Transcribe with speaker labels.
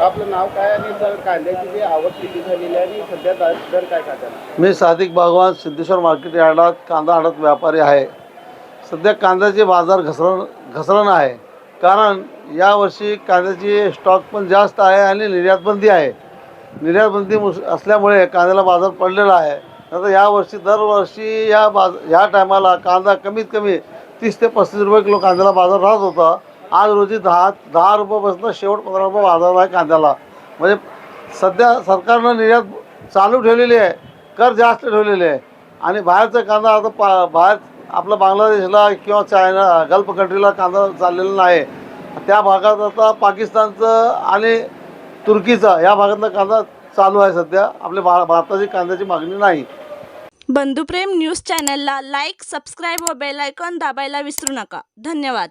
Speaker 1: आपलं नाव काय आणि सर कांद्याची जी आवक किती झालेली आहे आणि सध्या दर दर काय खात्याला
Speaker 2: मी सादिक भगवान सिद्धेश्वर मार्केट यार्डात कांदा आणत व्यापारी आहे. सध्या कांद्याचे बाजार घसरण घसरण आहे. कारण यावर्षी कांद्याची स्टॉक पण जास्त आहे आणि निर्यातबंदी आहे. निर्यातबंदी मुस असल्यामुळे कांद्याला बाजार पडलेला आहे. नंतर यावर्षी दरवर्षी या बाज ह्या टायमाला कांदा कमीत कमी तीस ते पस्तीस रुपये किलो कांद्याला बाजार राहत होता. आज रोजी दहा दहा रुपयापासून शेवट पंधरा रुपये बाजार आहे कांद्याला. म्हणजे सध्या सरकारनं निर्यात चालू ठेवलेली आहे कर जास्त ठेवलेले आहे. आणि बाहेरचा कांदा आता पा बाहेर आपला बांगलादेशला किंवा चायना गल्फ कंट्रीला कांदा चाललेला नाही. त्या भागात आता पाकिस्तानचं आणि तुर्कीचा या भागातला कांदा चालू आहे सध्या. आपल्या भा भारताची कांद्याची मागणी नाही.
Speaker 3: बंधुप्रेम न्यूज चॅनलला लाईक सबस्क्राईब व बेल आयकॉन दाबायला विसरू नका. धन्यवाद.